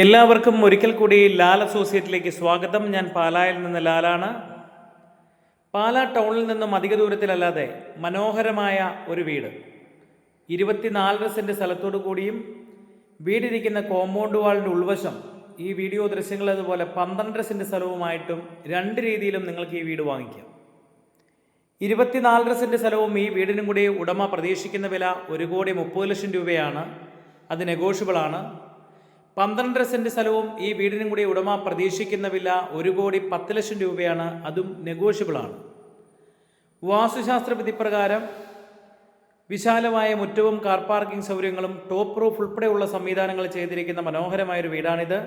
എല്ലാവർക്കും ഒരിക്കൽ കൂടി ലാൽ അസോസിയേറ്റിലേക്ക് സ്വാഗതം. ഞാൻ പാലായിൽ നിന്ന് ലാലാണ്. പാല ടൗണിൽ നിന്നും അധിക ദൂരത്തിലല്ലാതെ മനോഹരമായ ഒരു വീട്. ഇരുപത്തിനാലര സെന്റ് സ്ഥലത്തോടു കൂടിയും വീടിരിക്കുന്ന കോമ്പൗണ്ട് വാളിന്റെ ഉൾവശം ഈ വീഡിയോ ദൃശ്യങ്ങൾ അതുപോലെ പന്ത്രണ്ടര സെന്റ് സ്ഥലവുമായിട്ടും രണ്ട് രീതിയിലും നിങ്ങൾക്ക് ഈ വീട് വാങ്ങിക്കാം. ഇരുപത്തിനാലര സെന്റ് സ്ഥലവും ഈ വീടിനും കൂടി ഉടമ പ്രതീക്ഷിക്കുന്ന വില ഒരു കോടി മുപ്പത് ലക്ഷം രൂപയാണ്. അത് നെഗോഷ്യബിളാണ് പന്ത്രണ്ടര സെന്റ് സ്ഥലവും ഈ വീടിനും കൂടി ഉടമ പ്രതീക്ഷിക്കുന്ന വില ഒരു കോടി പത്ത് ലക്ഷം രൂപയാണ്. അതും നെഗോഷ്യബിളാണ് വാസ്തുശാസ്ത്ര വിധി പ്രകാരം വിശാലമായ മുറ്റവും കാർ പാർക്കിംഗ് സൗകര്യങ്ങളും ടോപ്പ് റൂഫ് ഉൾപ്പെടെയുള്ള സംവിധാനങ്ങൾ ചെയ്തിരിക്കുന്ന മനോഹരമായൊരു വീടാണിത്.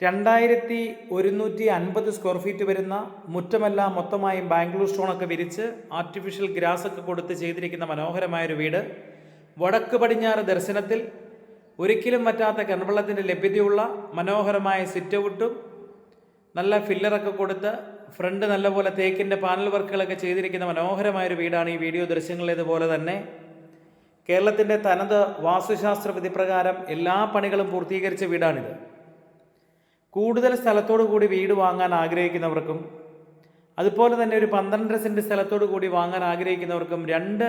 രണ്ടായിരത്തി ഒരുന്നൂറ്റി അൻപത് സ്ക്വയർ ഫീറ്റ് വരുന്ന മുറ്റമെല്ലാം മൊത്തമായും ബാംഗ്ലൂർ സ്റ്റോണൊക്കെ വിരിച്ച് ആർട്ടിഫിഷ്യൽ ഗ്രാസ് ഒക്കെ കൊടുത്ത് ചെയ്തിരിക്കുന്ന മനോഹരമായൊരു വീട്. വടക്ക് പടിഞ്ഞാറ് ദർശനത്തിൽ ഒരിക്കലും പറ്റാത്ത കിണർവെള്ളത്തിന്റെ ലഭ്യതയുള്ള മനോഹരമായ സിറ്റ് ഔട്ടും നല്ല ഫില്ലറൊക്കെ കൊടുത്ത് ഫ്രണ്ട് നല്ലപോലെ തേക്കിന്റെ പാനൽ വർക്കുകളൊക്കെ ചെയ്തിരിക്കുന്ന മനോഹരമായ ഒരു വീടാണ് ഈ വീഡിയോ ദൃശ്യങ്ങളിലേതുപോലെ തന്നെ. കേരളത്തിന്റെ തനത് വാസ്തുശാസ്ത്ര വിധിപ്രകാരം എല്ലാ പണികളും പൂർത്തീകരിച്ച വീടാണിത്. കൂടുതൽ സ്ഥലത്തോടു കൂടി വീട് വാങ്ങാൻ ആഗ്രഹിക്കുന്നവർക്കും അതുപോലെ തന്നെ ഒരു പന്ത്രണ്ടര സെന്റ് സ്ഥലത്തോടു കൂടി വാങ്ങാൻ ആഗ്രഹിക്കുന്നവർക്കും രണ്ട്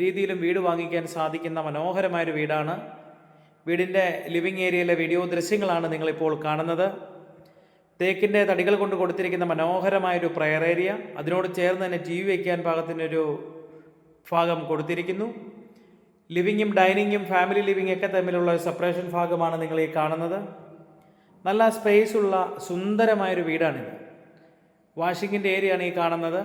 രീതിയിലും വീട് വാങ്ങിക്കാൻ സാധിക്കുന്ന മനോഹരമായൊരു വീടാണ് വീടിന്റെ ലിവിങ് ഏരിയയിലെ വീഡിയോ ദൃശ്യങ്ങളാണ് നിങ്ങളിപ്പോൾ കാണുന്നത്. തേക്കിന്റെ തടികൾ കൊണ്ട് കൊടുത്തിരിക്കുന്ന മനോഹരമായൊരു പ്രയർ ഏരിയ. അതിനോട് ചേർന്ന് തന്നെ ടി വി വയ്ക്കാൻ പാകത്തിനൊരു ഭാഗം കൊടുത്തിരിക്കുന്നു. ലിവിങ്ങും ഡൈനിങ്ങും ഫാമിലി ലിവിംഗ് ഒക്കെ തമ്മിലുള്ള ഒരു സെപ്പറേഷൻ ഭാഗമാണ് നിങ്ങൾ ഈ കാണുന്നത്. നല്ല സ്പേസ് ഉള്ള സുന്ദരമായൊരു വീടാണിത്. വാഷിങ്ങിന്റെ ഏരിയയാണ് ഈ കാണുന്നത്.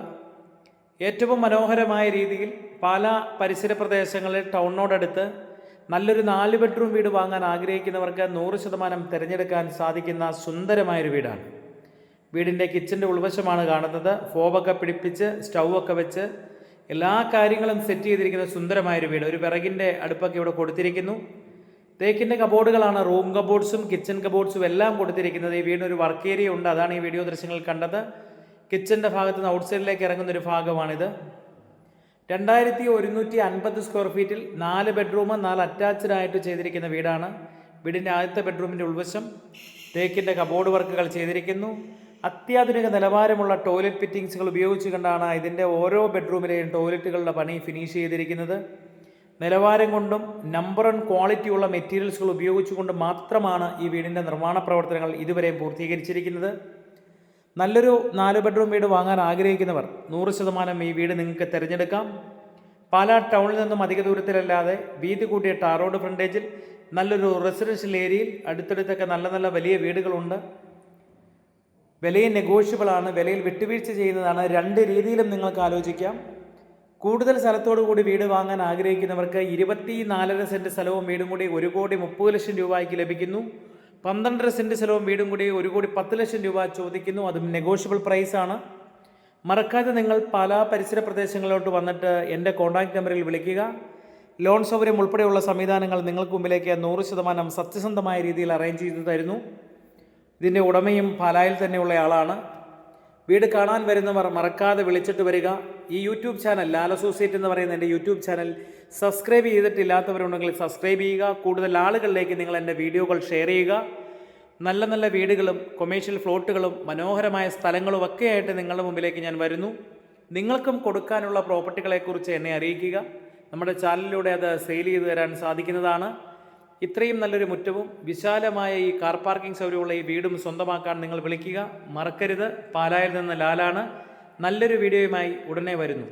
ഏറ്റവും മനോഹരമായ രീതിയിൽ പല പരിസര പ്രദേശങ്ങളിൽ ടൗണിനോടടുത്ത് നല്ലൊരു നാല് ബെഡ്റൂം വീട് വാങ്ങാൻ ആഗ്രഹിക്കുന്നവർക്ക് നൂറ് ശതമാനം തിരഞ്ഞെടുക്കാൻ സാധിക്കുന്ന സുന്ദരമായൊരു വീടാണ്. വീടിന്റെ കിച്ചന്റെ ഉൾവശമാണ് കാണുന്നത്. ഫോബൊക്കെ പിടിപ്പിച്ച് സ്റ്റൗ ഒക്കെ വെച്ച് എല്ലാ കാര്യങ്ങളും സെറ്റ് ചെയ്തിരിക്കുന്ന സുന്ദരമായൊരു വീട്. ഒരു വിറകിന്റെ അടുപ്പൊക്കെ ഇവിടെ കൊടുത്തിരിക്കുന്നു. തേക്കിന്റെ കബോർഡുകളാണ് റൂം കബോർഡ്സും കിച്ചൺ കബോർഡ്സും എല്ലാം കൊടുത്തിരിക്കുന്നത്. ഈ വീടിനൊരു വർക്ക് ഏരിയ ഉണ്ട്. അതാണ് ഈ വീഡിയോ ദൃശ്യങ്ങൾ കണ്ടത്. കിച്ചന്റെ ഭാഗത്ത് നിന്ന് ഔട്ട് സൈഡിലേക്ക് ഇറങ്ങുന്ന ഒരു ഭാഗമാണിത്. രണ്ടായിരത്തി ഒരുന്നൂറ്റി അൻപത് സ്ക്വയർ ഫീറ്റിൽ നാല് ബെഡ്റൂം നാല് അറ്റാച്ച്ഡ് ആയിട്ട് ചെയ്തിരിക്കുന്ന വീടാണ്. വീടിന്റെ ആദ്യത്തെ ബെഡ്റൂമിന്റെ ഉൾവശം തേക്കിന്റെ കബോർഡ് വർക്കുകൾ ചെയ്തിരിക്കുന്നു. അത്യാധുനിക നിലവാരമുള്ള ടോയ്ലറ്റ് ഫിറ്റിങ്സുകൾ ഉപയോഗിച്ച് കൊണ്ടാണ് ഇതിന്റെ ഓരോ ബെഡ്റൂമിലെയും ടോയ്ലറ്റുകളുടെ പണി ഫിനിഷ് ചെയ്തിരിക്കുന്നത്. നിലവാരം കൊണ്ടും നമ്പർ വൺ ക്വാളിറ്റിയുള്ള മെറ്റീരിയൽസുകൾ ഉപയോഗിച്ചുകൊണ്ട് മാത്രമാണ് ഈ വീടിന്റെ നിർമ്മാണ പ്രവർത്തനങ്ങൾ ഇതുവരെയും പൂർത്തീകരിച്ചിരിക്കുന്നത്. നല്ലൊരു നാല് ബെഡ്റൂം വീട് വാങ്ങാൻ ആഗ്രഹിക്കുന്നവർ നൂറ് ശതമാനം ഈ വീട് നിങ്ങൾക്ക് തിരഞ്ഞെടുക്കാം. പാലാ ടൗണിൽ നിന്നും അധിക ദൂരത്തിലല്ലാതെ വീതി കൂട്ടിയ ടാർ റോഡ് ഫ്രണ്ടേജിൽ നല്ലൊരു റെസിഡൻഷ്യൽ ഏരിയയിൽ അടുത്തടുത്തൊക്കെ നല്ല നല്ല വലിയ വീടുകളുണ്ട്. വിലയും നെഗോഷ്യബിൾ ആണ്. വിലയിൽ വിട്ടുവീഴ്ച ചെയ്യുന്നതാണ് രണ്ട് രീതിയിലും നിങ്ങൾക്ക് ആലോചിക്കാം. കൂടുതൽ സ്ഥലത്തോടു കൂടി വീട് വാങ്ങാൻ ആഗ്രഹിക്കുന്നവർക്ക് ഇരുപത്തി നാലര സെന്റ് സ്ഥലവും വീടും കൂടി ഒരു കോടി മുപ്പത് ലക്ഷം രൂപയ്ക്ക് ലഭിക്കുന്നു. പന്ത്രണ്ടര സെന്റ് സ്ഥലവും വീടും കൂടി ഒരു കോടി പത്ത് ലക്ഷം രൂപ ചോദിക്കുന്നു. അതും നെഗോഷ്യബിൾ പ്രൈസാണ് മറക്കാതെ നിങ്ങൾ പല പരിസര പ്രദേശങ്ങളിലോട്ട് വന്നിട്ട് എന്റെ കോൺടാക്റ്റ് നമ്പറിൽ വിളിക്കുക. ലോൺ സൗകര്യം ഉൾപ്പെടെയുള്ള സംവിധാനങ്ങൾ നിങ്ങൾക്ക് മുമ്പിലേക്ക് നൂറ് ശതമാനം സത്യസന്ധമായ രീതിയിൽ അറേഞ്ച് ചെയ്തു തരുന്നു. ഇതിന്റെ ഉടമയും പാലായിൽ തന്നെയുള്ള ആളാണ്. വീട് കാണാൻ വരുന്നവർ മറക്കാതെ വിളിച്ചിട്ട് വരിക. ഈ യൂട്യൂബ് ചാനൽ ലാൽ അസോസിയേറ്റ് എന്ന് പറയുന്ന എന്റെ യൂട്യൂബ് ചാനൽ സബ്സ്ക്രൈബ് ചെയ്തിട്ടില്ലാത്തവരുണ്ടെങ്കിൽ സബ്സ്ക്രൈബ് ചെയ്യുക. കൂടുതൽ ആളുകളിലേക്ക് നിങ്ങൾ എന്റെ വീഡിയോകൾ ഷെയർ ചെയ്യുക. നല്ല നല്ല വീടുകളും കൊമേഴ്ഷ്യൽ ഫ്ലോട്ടുകളും മനോഹരമായ സ്ഥലങ്ങളും ഒക്കെ ആയിട്ട് നിങ്ങളുടെ മുമ്പിലേക്ക് ഞാൻ വരുന്നു. നിങ്ങൾക്കും കൊടുക്കാനുള്ള പ്രോപ്പർട്ടികളെക്കുറിച്ച് എന്നെ അറിയിക്കുക. നമ്മുടെ ചാനലിലൂടെ അത് സെയിൽ ചെയ്തു തരാൻ സാധിക്കുന്നതാണ്. ഇത്രയും നല്ലൊരു മുറ്റവും വിശാലമായ ഈ കാർ പാർക്കിംഗ് സൗകര്യമുള്ള ഈ വീടും സ്വന്തമാക്കാൻ നിങ്ങൾ വിളിക്കുക. മറക്കരുത്. പാലായിൽ നിന്ന് ലാലാണ്. നല്ലൊരു വീഡിയോയുമായി ഉടനെ വരുന്നു.